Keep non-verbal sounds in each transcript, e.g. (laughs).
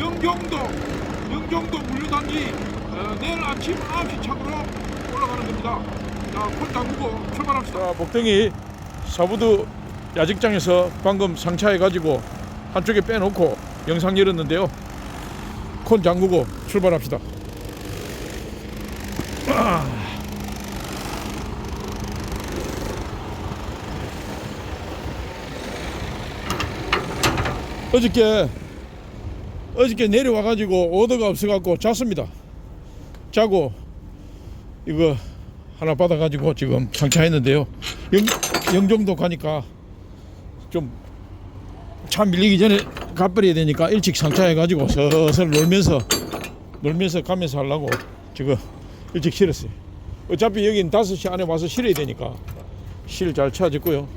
영종도 영종도 물류단지 어, 내일 아침 9시 차로 올라가는 겁니다. 자, 콘 담그고 출발합시다. 자, 목동이 사부두 야직장에서 방금 상차해가지고 한쪽에 빼놓고 영상 열었는데요. 콘 잠그고 출발합시다. 아. 어저께 어저께 내려와가지고 오더가 없어갖고 잤습니다. 자고 이거 하나 받아가지고 지금 상차했는데요. 영, 영종도 가니까 좀 차 밀리기 전에 가버려야 되니까 일찍 상차해가지고 서서 놀면서 놀면서 가면서 하려고 지금 일찍 실었어요. 어차피 여긴 5시 안에 와서 실어야 되니까 실 잘 찾았고요.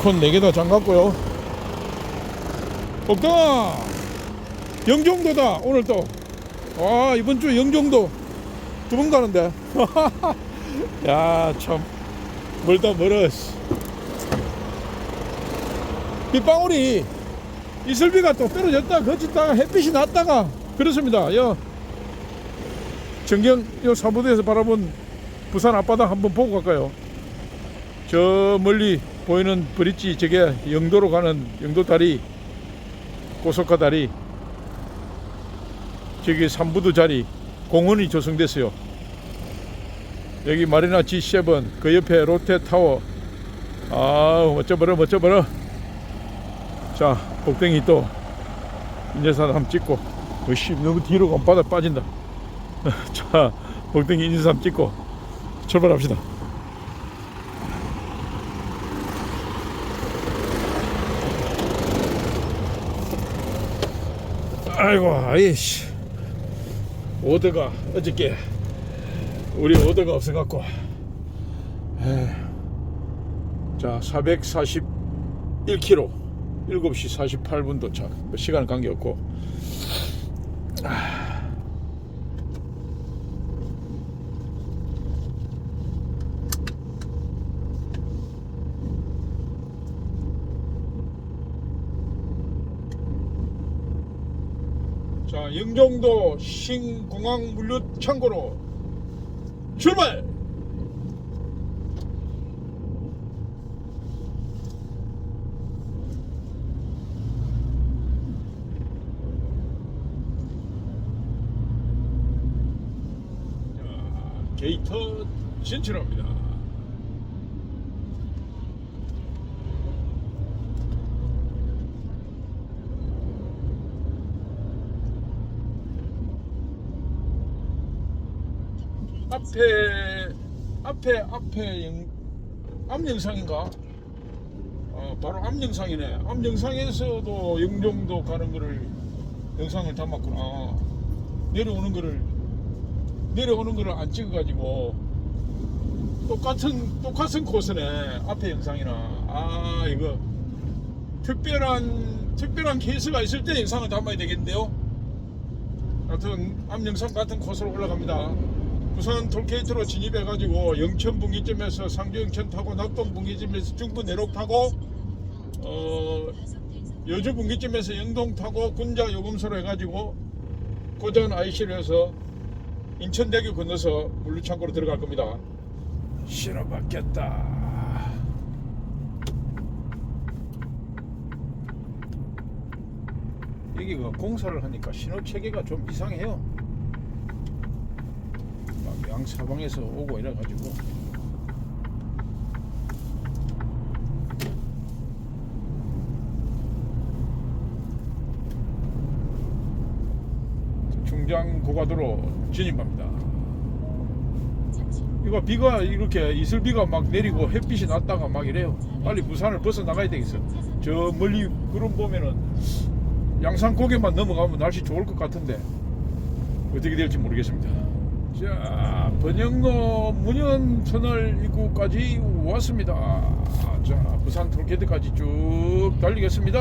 자, 콘 4개 다 잠갔고요. 복덩아! 영종도다, 오늘 또. 와, 이번 주 영종도 두 번 가는데. (laughs) 야, 참. 멀다 멀어. 씨. 빗방울이 이슬비가 또 떨어졌다, 거쳤다가 햇빛이 났다가 그렇습니다. 여, 정경, 요 사무대에서 바라본 부산 앞바다 한번 보고 갈까요? 저 멀리 보이는 브릿지 저게 영도로 가는 영도 다리 고속화 다리 저기 삼부두 자리 공원이 조성됐어요. 여기 마리나 G7 그 옆에 롯데타워. 아 멋져버려 멋져버려. 자 복덩이 또 인제산 한번 찍고. 으씨 너무 뒤로 가면 바다 빠진다. (laughs) 자 복덩이 인제산 찍고 출발합시다 아이고 아이씨. 오더가 어저께 우리 오더가 없어갖고. 자 441km 7시 48분 도착. 뭐 시간 관계 없고 영종도 신공항 물류 창고로 출발! 자, 게이터 진출합니다. 앞에 앞에 앞에 영, 앞 영상인가? 어, 바로 앞 영상이네. 앞 영상에서도 영종도 가는 거를 영상을 담았구나. 내려오는 거를 내려오는 거를 안 찍어가지고 똑같은 똑같은 코스네. 앞에 영상이나 아 이거 특별한 특별한 케이스가 있을 때 영상을 담아야 되겠는데요. 하여튼 앞 영상 같은 코스로 올라갑니다. 부산 톨게이트로 진입해가지고 영천 분기점에서 상주 영천 타고 낙동 분기점에서 중부 내록 타고 어 여주 분기점에서 영동 타고 군자 요금소로 해가지고 고전 IC로 해서 인천대교 건너서 물류창고로 들어갈 겁니다. 신호 바뀌었다. 여기가 공사를 하니까 신호 체계가 좀 이상해요. 막 양사방에서 오고 이래가지고 중장 고가도로 진입합니다. 이거 비가 이렇게 이슬비가 막 내리고 햇빛이 났다가 막 이래요. 빨리 부산을 벗어 나가야 되겠어. 저 멀리 구름 보면은 양산 고개만 넘어가면 날씨 좋을 것 같은데 어떻게 될지 모르겠습니다. 자, 번영로 문현 터널 입구까지 왔습니다. 자, 부산 톨게이트까지 쭉 달리겠습니다.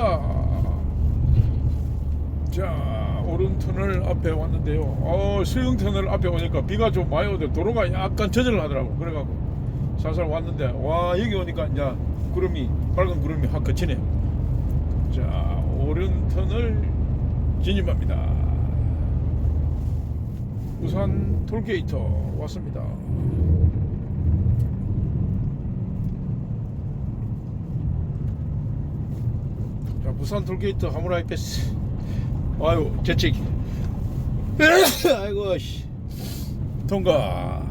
자, 오른 터널 앞에 왔는데요. 어, 수영 터널 앞에 오니까 비가 좀 많이 오더 도로가 약간 저절을 하더라고. 그래갖고 살살 왔는데 와 여기 오니까 이제 구름이 빨간 구름이 확 거치네요. 자, 오른 터널 진입합니다. 부산 톨게이트 왔습니다. 자, 부산 톨게이트 하무라이 패스. 아유, 재채기. (laughs) 아이고, 씨. 통과.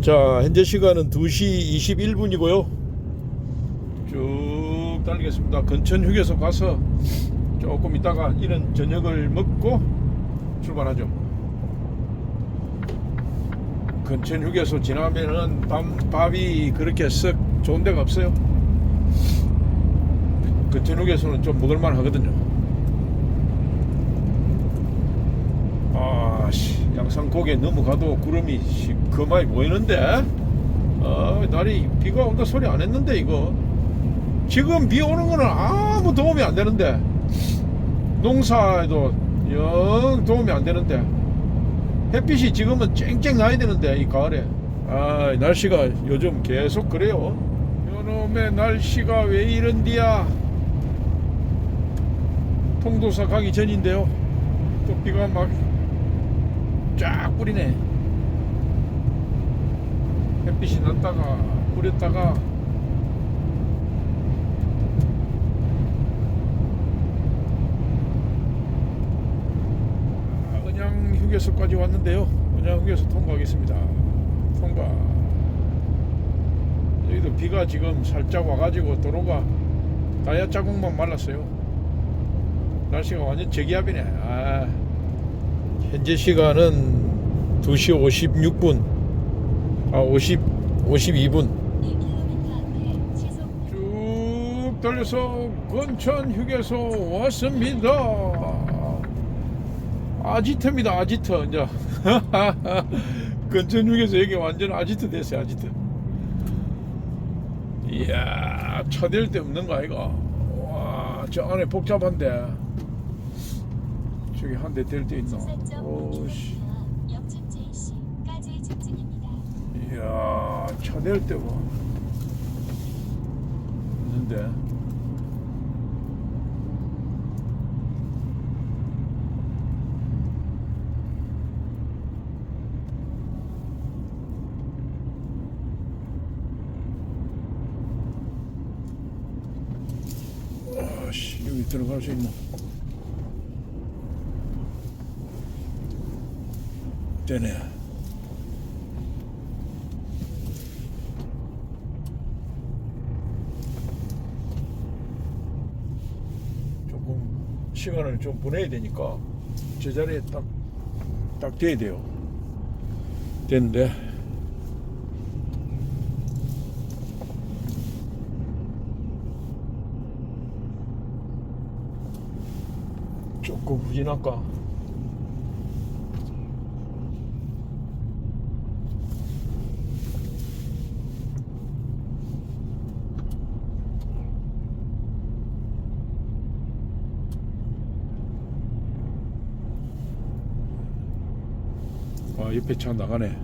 자, 현재 시간은 2시 21분이고요. 쭉 달리겠습니다. 근천 휴게소 가서 조금 있다가 이런 저녁을 먹고 출발하죠. 근천 휴게소 지나면은 밤, 밥이 그렇게 썩 좋은 데가 없어요. 근천 휴게소는 좀 먹을만 하거든요. 아씨 양산 고개 넘어가도 구름이 시커멓게 보이는데 아 날이 비가 온다 소리 안 했는데 이거 지금 비 오는 거는 아무 도움이 안 되는데 농사에도 영 도움이 안 되는데 햇빛이 지금은 쨍쨍 나야 되는데 이 가을에. 아 날씨가 요즘 계속 그래요. 요놈의 날씨가 왜 이런디야? 통도사 가기 전인데요. 또 비가 막 쫙 뿌리네. 햇빛이 났다가 뿌렸다가 아, 은양 휴게소까지 왔는데요. 은양 휴게소 통과하겠습니다. 통과. 여기도 비가 지금 살짝 와가지고 도로가 다이아 자국만 말랐어요. 날씨가 완전 저기압이네. 아. 현재 시간은 2시 56분. 아 50, 52분 2km 앞에 시속 쭉 달려서 건천 휴게소 왔습니다 아지트입니다 아지트. 이제. (laughs) 건천 휴게소 여기 완전 아지트 됐어요 아지트. 이야 차댈 데 없는 거 아이가 와저 안에 복잡한데. 저기 한대댈데 있나 14.5km 오씨. 이야 차댈 데가 있는데 아씨 여기 들어갈 수 있나 되네 조금 시간을 좀 보내야 되니까 제자리에 딱, 딱 돼야 돼요. 됐는데. 조금 후진할까? 아, 옆에 차 나가네.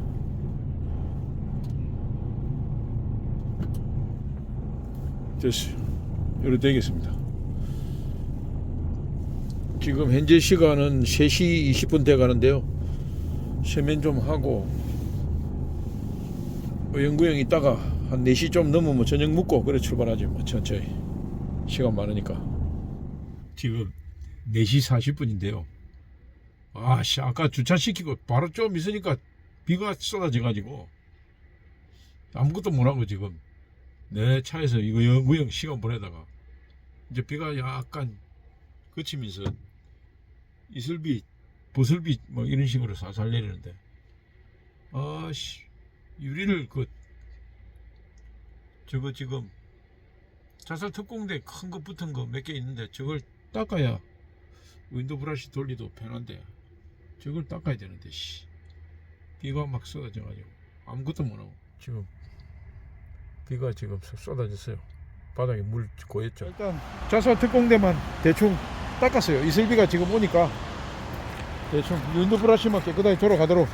됐어요. 이렇게 되겠습니다. 지금 현재 시간은 3시 20분 돼 가는데요. 세면 좀 하고 영구형 있다가 한 4시 좀 넘으면 저녁 먹고 그래 출발하지 뭐 천천히 시간 많으니까 지금 4시 40분인데요. 아씨 아까 주차시키고 바로 좀 있으니까 비가 쏟아져 가지고 아무것도 못하고 지금 내 차에서 이거 영구형 시간 보내다가 이제 비가 약간 그치면서 이슬비 보슬비 뭐 이런 식으로 살살 내리는데. 아씨 유리를 그 저거 지금 자살 특공대 큰거 붙은 거 몇 개 있는데 저걸 닦아야 윈도우 브러쉬 돌리도 편한데 저걸 닦아야 되는데 씨. 비가 막 쏟아져 가지고 아무것도 못하고. 지금 비가 지금 쏟- 쏟아졌어요. 바닥에 물 고였죠. 일단 자살 특공대만 대충 닦았어요. 이슬비가 지금 오니까. 대충 윈도우 브러쉬만 깨끗하게 돌아가도록.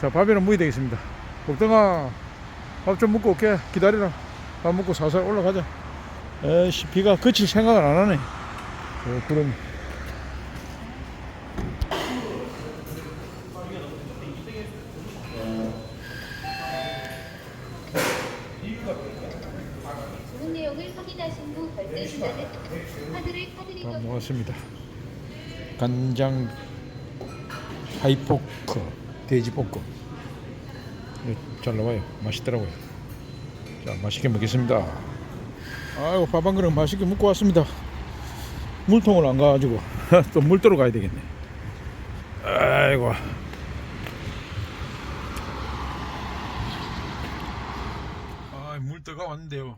자 밥에는 무이 되겠습니다. 복덩아 밥 좀 먹고 올게. 기다리라. 밥 먹고 살살 올라가자. 에이씨 비가 그칠 생각을 안 하네. 저 구름이 좋은 내용을 확인하신 후 결제 시간은 카드를 다 카드리더 모았습니다 간장 하이포크 돼지볶음. 이거 잘 나와요. 맛있더라고요. 자 맛있게 먹겠습니다. 아이고 밥한 그릇 맛있게 먹고 왔습니다. 물통을 안 가가지고 (laughs) 또 물도로 가야 되겠네. 아이고. 아 물도가 왔는데요.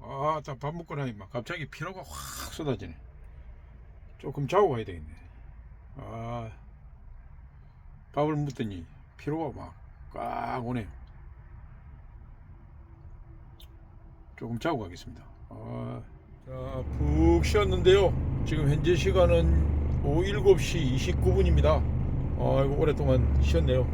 아딱 밥 먹고 나니까 갑자기 피로가 확 쏟아지네. 조금 자고 가야 되겠네 아 밥을 먹더니 피로가 막 꽉 오네요. 조금 자고 가겠습니다. 아, 자, 푹 쉬었는데요. 지금 현재 시간은 오후 7시 29분입니다. 아이고 오랫동안 쉬었네요.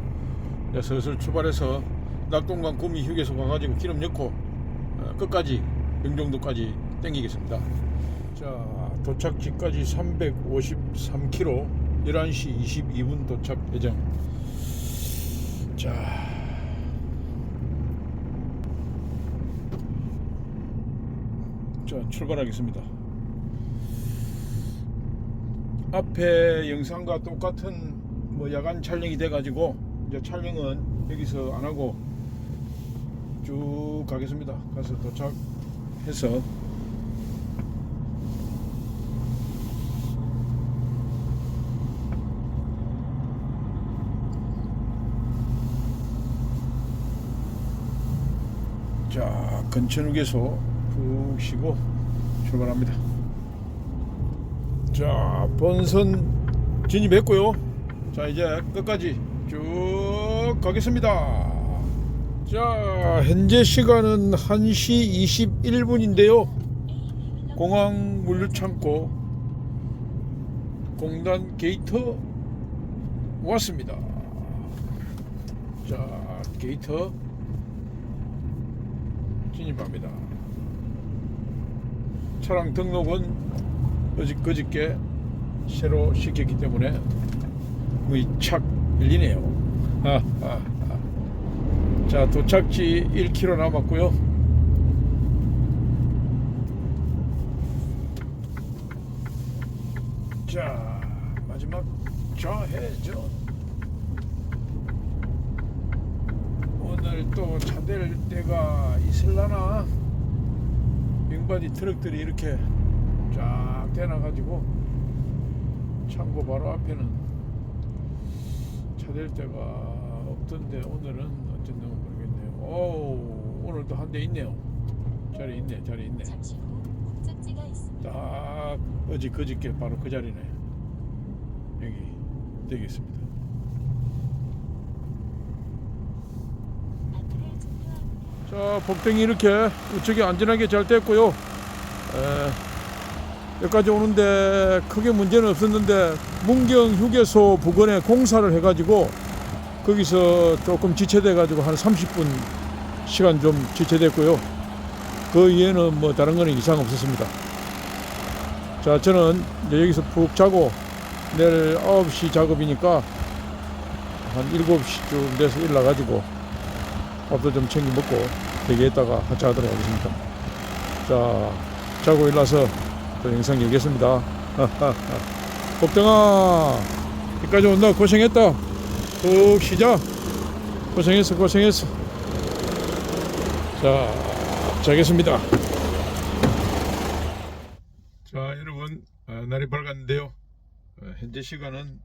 이제 슬슬 출발해서 낙동강 구미 휴게소 가가지고 기름 넣고 어, 끝까지 영종도까지 땡기겠습니다. 자 도착지까지 353km 11시 22분 도착 예정 자 자, 출발하겠습니다. 앞에 영상과 똑같은 뭐 야간 촬영이 돼가지고 이제 촬영은 여기서 안 하고 쭉 가겠습니다. 가서 도착해서 자 근천휴게소 푹 쉬고 출발합니다. 자 본선 진입했고요. 자 이제 끝까지 쭉 가겠습니다. 자 현재 시간은 1시 21분인데요. 공항 물류창고 공단 게이트 왔습니다. 자 게이트 진입합니다. 차량 등록은 어저 그저께 새로 시켰기 때문에 거의 착 열리네요. 하하하. 자 도착지 1km 남았고요. 자 마지막 좌회전. 오늘 또 차댈 때가 있을라나? 윙바디 트럭들이 이렇게 쫙 대놔가지고 창고 바로 앞에는 차댈 때가 없던데 오늘은 어쩐지 모르겠네요. 오 오늘도 한 대 있네요. 자리 있네 자리 있네. 딱 어제 그저께 바로 그 자리네. 여기 되겠습니다 안내를 종료합니다. 자, 복등이 이렇게 우측에 안전하게 잘 됐고요. 에, 여기까지 오는데 크게 문제는 없었는데 문경 휴게소 부근에 공사를 해가지고 거기서 조금 지체돼 가지고 한 30분 시간 좀 지체됐고요. 그 이외에는 뭐 다른 거는 이상 없었습니다. 자, 저는 이제 여기서 푹 자고 내일 9시 작업이니까 한 7시쯤 돼서 일나가지고 밥도 좀 챙겨 먹고 대기했다가 하차하도록 하겠습니다. 자, 자고 일어나서 또 영상 열겠습니다. (laughs) 복등아, 여기까지 온다 고생했다. 푹 쉬자. 고생했어, 고생했어. 자, 자겠습니다. 자, 여러분, 아, 날이 밝았는데요. 어, 현재 시간은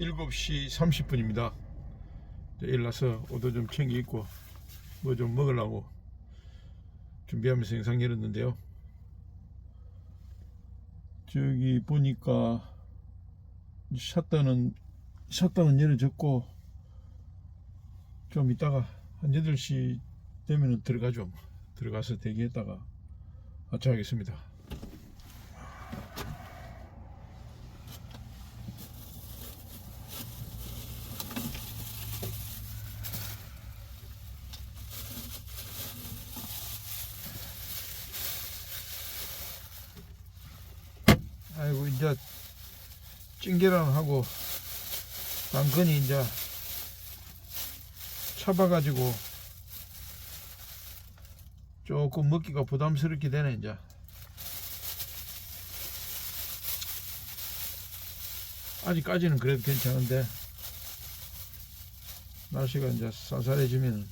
7시 30분입니다. 일나서 옷도 좀 챙겨 입고 뭐 좀 먹으려고 준비하면서 영상 열었는데요. 저기 보니까 샷단은 샷단은 열어졌고 좀 이따가 한 8시 되면은 들어가죠. 들어가서 대기했다가 하차하겠습니다. 아이고 이제 찐계란하고 당근이 이제 잡아가지고 조금 먹기가 부담스럽게 되네 이제. 아직까지는 그래도 괜찮은데 날씨가 이제 쌀쌀해지면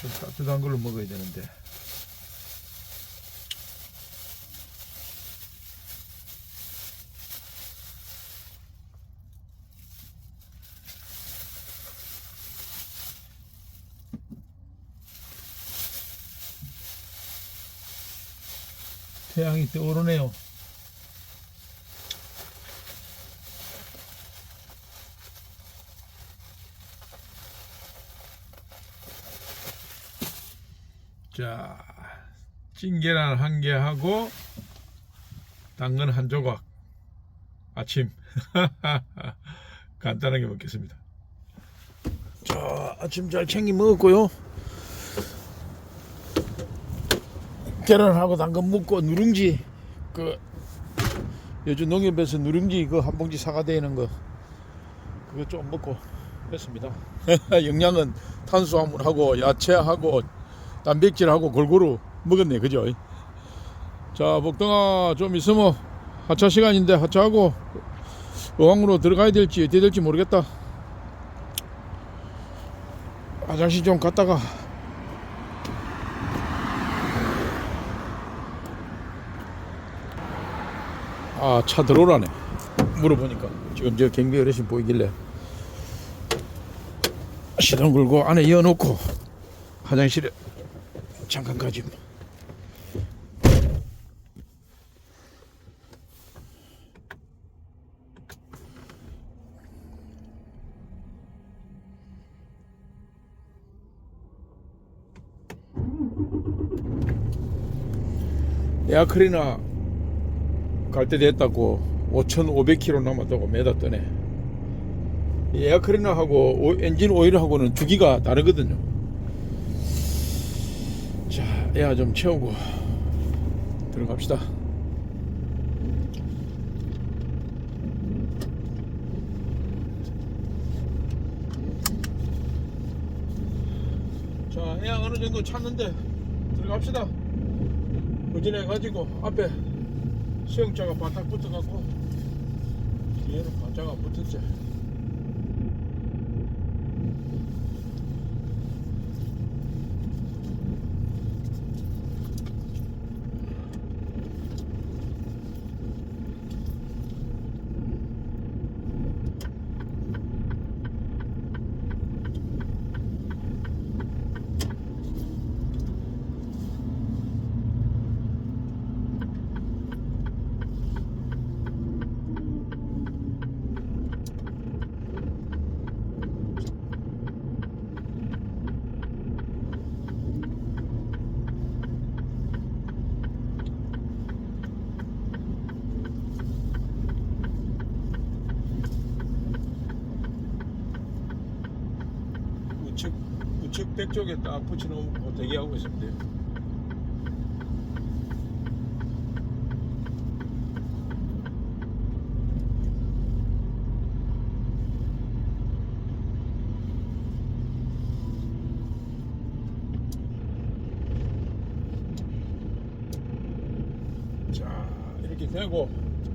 좀 따뜻한 걸로 먹어야 되는데 태양이 떠오르네요. 자, 찐계란 한 개 하고 당근 한 조각. 아침 (laughs) 간단하게 먹겠습니다. 자, 아침 잘 챙겨 먹었고요. 계란하고 당근 먹고 누룽지 그 요즘 농협에서 누룽지 그 한 봉지 사과되는 거 그거 좀 먹고 했습니다. (laughs) 영양은 탄수화물하고 야채하고 단백질하고 골고루 먹었네 그죠? 자 복덩아 좀 있으면 하차 시간인데 하차하고 어항으로 들어가야 될지 어떻게 될지 모르겠다. 화장실 좀 갔다가 아 차 들어오라네 물어보니까 지금 저 경비 어르신 보이길래 시동 걸고 안에 이어놓고 화장실에 잠깐 가지 뭐. 에아크리나 갈 때 됐다고 5,500km 남았다고. 이 에어크리너하고 오- 엔진 오일하고는 주기가 다르거든요. 자, 에어 좀 채우고 들어갑시다. 자, 에어 어느 정도 찼는데 들어갑시다. 부진해 가지고 앞에 수영자가 바닥 붙어갖고 뒤에는 관자가 붙었지. 우측 우측 백 쪽에 딱 붙여놓고 대기하고 돼요. 자 이렇게 되고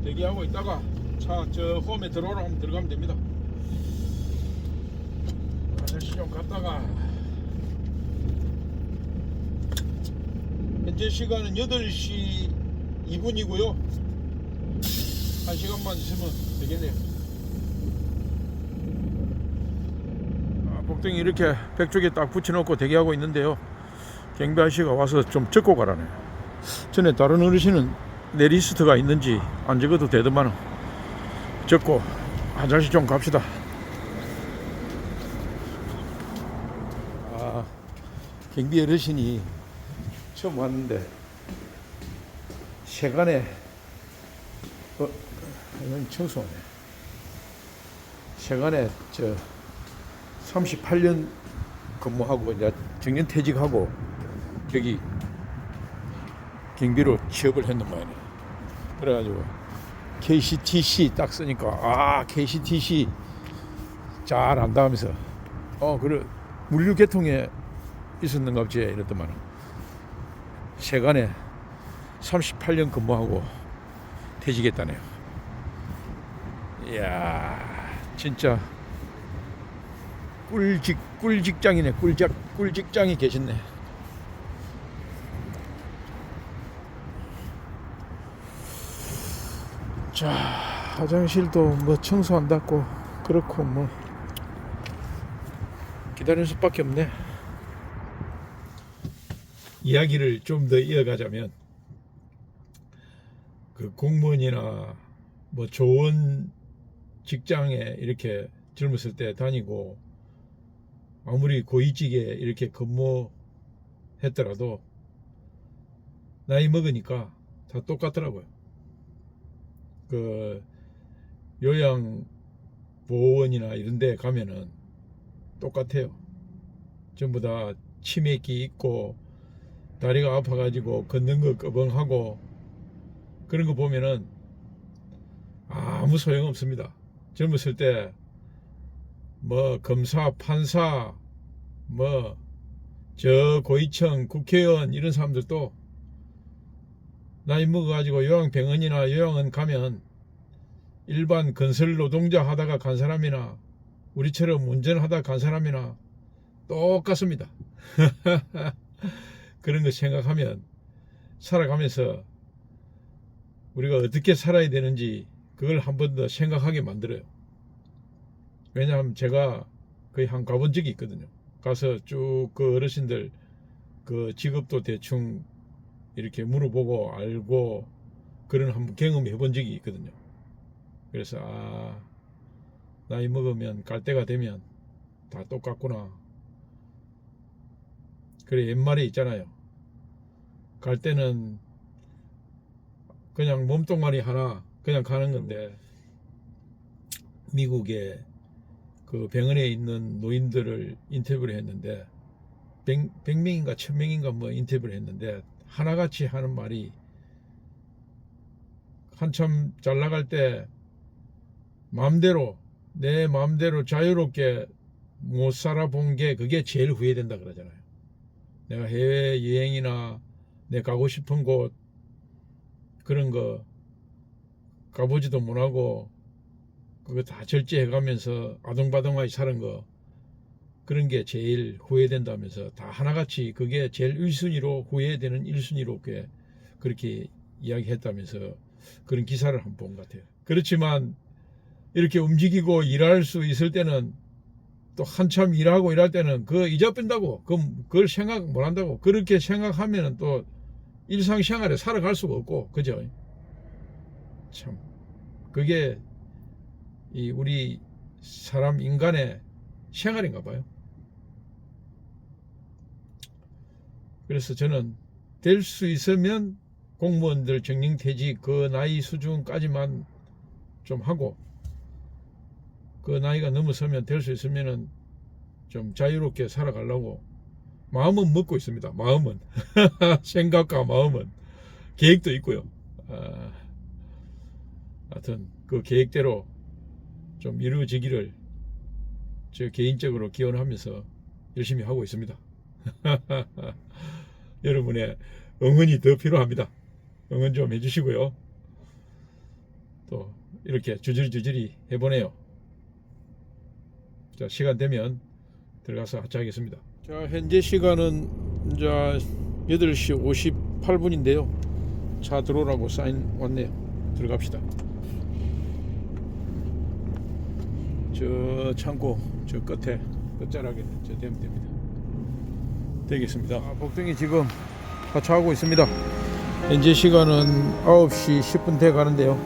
대기하고 있다가 차 저 홈에 들어오라 하면 들어가면 됩니다. 화장실 좀 갔다가 현재 시간은 8시 2분이고요 한 시간만 있으면 되겠네요 막둥이 이렇게 백쪽에 딱 붙여놓고 대기하고 있는데요. 경비 아저씨가 와서 좀 적고 가라네. 전에 다른 어르신은 내 리스트가 있는지 안 적어도 되더만 적고 화장실 좀 갑시다. 아, 경비 어르신이 처음 왔는데 세간에 어, 이건 청소하네. 세간에 저 38년 근무하고 이제 정년 퇴직하고 여기 경비로 취업을 했는 모양이네. 그래가지고 KCTC 딱 쓰니까 아 KCTC 잘 안다면서 어 그래 물류 계통에 있었는가 보지 이랬더만 세간에 38년 근무하고 퇴직했다네요. 이야 진짜 꿀직 꿀직장이네 꿀작 꿀직장이 계셨네. 자 화장실도 뭐 청소한다고 그렇고 뭐 기다리는 수밖에 없네. 이야기를 좀 더 이어가자면 그 공무원이나 뭐 좋은 직장에 이렇게 젊었을 때 다니고 아무리 고위직에 이렇게 근무했더라도 나이 먹으니까 다 똑같더라고요. 그 요양 보호원이나 이런 데 가면은 똑같아요. 전부 다 치매기 있고 다리가 아파가지고 걷는 거 꺼벙하고 그런 거 보면은 아무 소용 없습니다. 젊었을 때 뭐 검사, 판사, 뭐 저 고위층 국회의원 이런 사람들도 나이 먹어가지고 요양병원이나 요양원 가면 일반 건설 노동자 하다가 간 사람이나 우리처럼 운전하다 간 사람이나 똑같습니다. (laughs) 그런 거 생각하면 살아가면서 우리가 어떻게 살아야 되는지 그걸 한 번 더 생각하게 만들어요. 왜냐하면 제가 거의 한 가본 적이 있거든요. 가서 쭉 그 어르신들 그 직업도 대충 이렇게 물어보고 알고 그런 한번 경험해 본 적이 있거든요. 그래서 아 나이 먹으면 갈 때가 되면 다 똑같구나. 그래 옛말에 있잖아요. 갈 때는 그냥 몸뚱아리 하나 그냥 가는 건데 미국에 그 병원에 있는 노인들을 인터뷰를 했는데 100, 100명인가 1000명인가 뭐 인터뷰를 했는데 하나같이 하는 말이 한참 잘 나갈 때 마음대로 내 마음대로 자유롭게 못 살아본 게 그게 제일 후회된다 그러잖아요. 내가 해외 여행이나 내 가고 싶은 곳 그런 거 가보지도 못하고 그거 다 절제해 가면서 아동바동하게 사는 거 그런 게 제일 후회된다면서 다 하나같이 그게 제일 1순위로 후회되는 1순위로 그렇게, 이야기했다면서 그런 기사를 한 번 본 것 같아요. 그렇지만 이렇게 움직이고 일할 수 있을 때는 또 한참 일하고 일할 때는 그거 잊어뺀다고 그걸 생각 못 한다고 그렇게 생각하면은 또 일상생활에 살아갈 수가 없고 그죠? 참 그게 이 우리 사람 인간의 생활인가 봐요. 그래서 저는 될 수 있으면 공무원들 정년퇴직 그 나이 수준까지만 좀 하고 그 나이가 넘어서면 될 수 있으면은 좀 자유롭게 살아가려고 마음은 먹고 있습니다. 마음은 (laughs) 생각과 마음은 계획도 있고요. 아, 하여튼 그 계획대로 좀 이루어지기를 저 개인적으로 기원하면서 열심히 하고 있습니다. (laughs) 여러분의 응원이 더 필요합니다. 응원 좀 해주시고요. 또 이렇게 주저리주저리 해보네요. 자, 시간 되면 들어가서 하차하겠습니다. 자, 현재 시간은 이제 8시 58분인데요. 차 들어오라고 사인 왔네요. 들어갑시다. 저 창고 저 끝에 끝자락에 저 되면 됩니다. 되겠습니다. 아, 복등이 지금 하차하고 있습니다. 현재 시간은 9시 10분 돼 가는데요.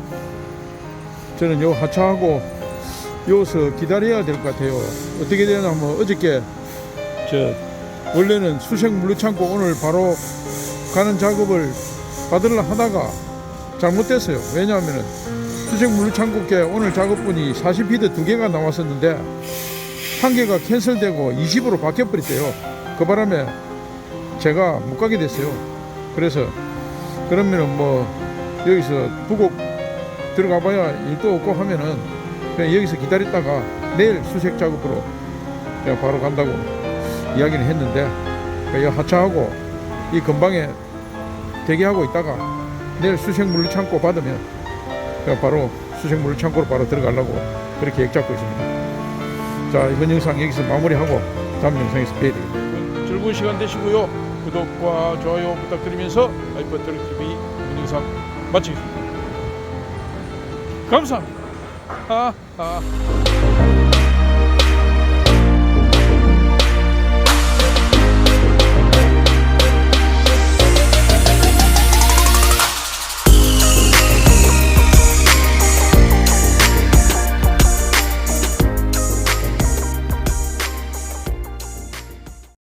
저는 요 하차하고 여기서 기다려야 될 것 같아요. 어떻게 되나 하면 어저께 저 원래는 수색 물류창고 오늘 바로 가는 작업을 받으려 하다가 잘못됐어요. 왜냐하면은 수색 물류창고께 오늘 작업분이 40피드 두 개가 나왔었는데 한 개가 캔슬되고 20으로 바뀌어버렸대요. 그 바람에 제가 못 가게 됐어요. 그래서 그러면은 뭐 여기서 부곡 들어가 봐야 일도 없고 하면은 그냥 여기서 기다렸다가 내일 수색 작업으로 그냥 바로 간다고 이야기를 했는데 그 하차하고 이 근방에 대기하고 있다가 내일 수색 물류 창고 받으면 바로 수색 물류 창고로 바로 들어가려고 그렇게 계획 잡고 있습니다. 자 이번 영상 여기서 마무리하고 다음 영상에서 뵈야. 즐거운 시간 되시고요. 구독과 좋아요 부탁드리면서 트럭 TV 이번 영상 마치겠습니다. 감사합니다. 아, 아.